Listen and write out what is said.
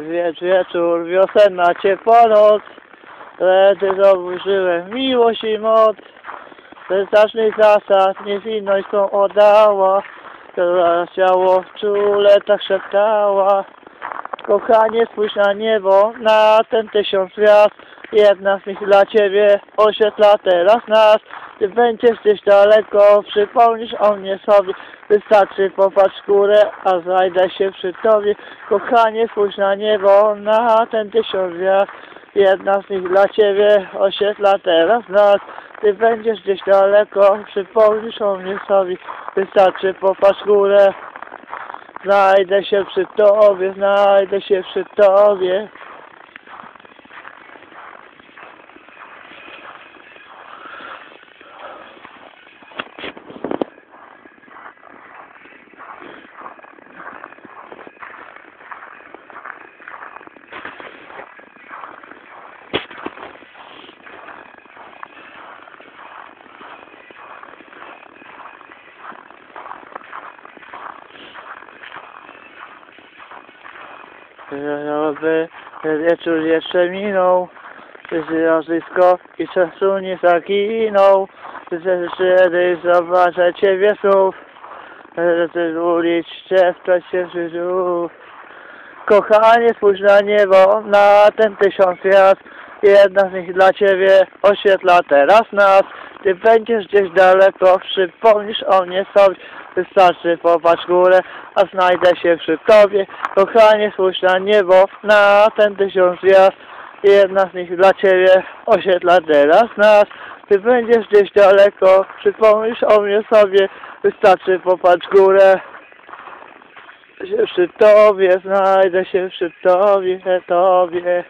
Wiecz, wieczór, wiosenna ciepła noc, wtedy zobaczyłem miłość i moc. Ze znacznych zasad niewinność tą oddała, która ciało czule tak szeptała. Kochanie, spójrz na niebo, na ten tysiąc gwiazd. Jedna z nich dla ciebie oświetla teraz nas. Ty będziesz gdzieś daleko, przypomnisz o mnie sobie. Wystarczy popatrz górę, a znajdę się przy tobie. Kochanie, spójrz na niebo, na ten tysiąc gwiazd. Jedna z nich dla ciebie oświetla teraz nas. Ty będziesz gdzieś daleko, przypomnisz o mnie sobie. Wystarczy popatrz górę, Znajdę się przy Tobie, znajdę się przy Tobie. Żeby wieczór jeszcze minął, rozlisko i czasu nie zaginął. Kiedyś zobaczę Ciebie znów, ty ulic Cię w czasie życiu. Kochanie, spójrz na niebo, na ten tysiąc gwiazd. Jedna z nich dla Ciebie oświetla teraz nas. Ty będziesz gdzieś daleko, przypomnisz o mnie sobie. Wystarczy popatrz górę, a znajdę się przy Tobie. Kochanie, spójrz na niebo, na ten tysiąc gwiazd. Jedna z nich dla Ciebie oświetla teraz nas. Ty będziesz gdzieś daleko, przypomnisz o mnie sobie. Wystarczy popatrz górę, się przy Tobie, znajdę się przy Tobie, Tobie.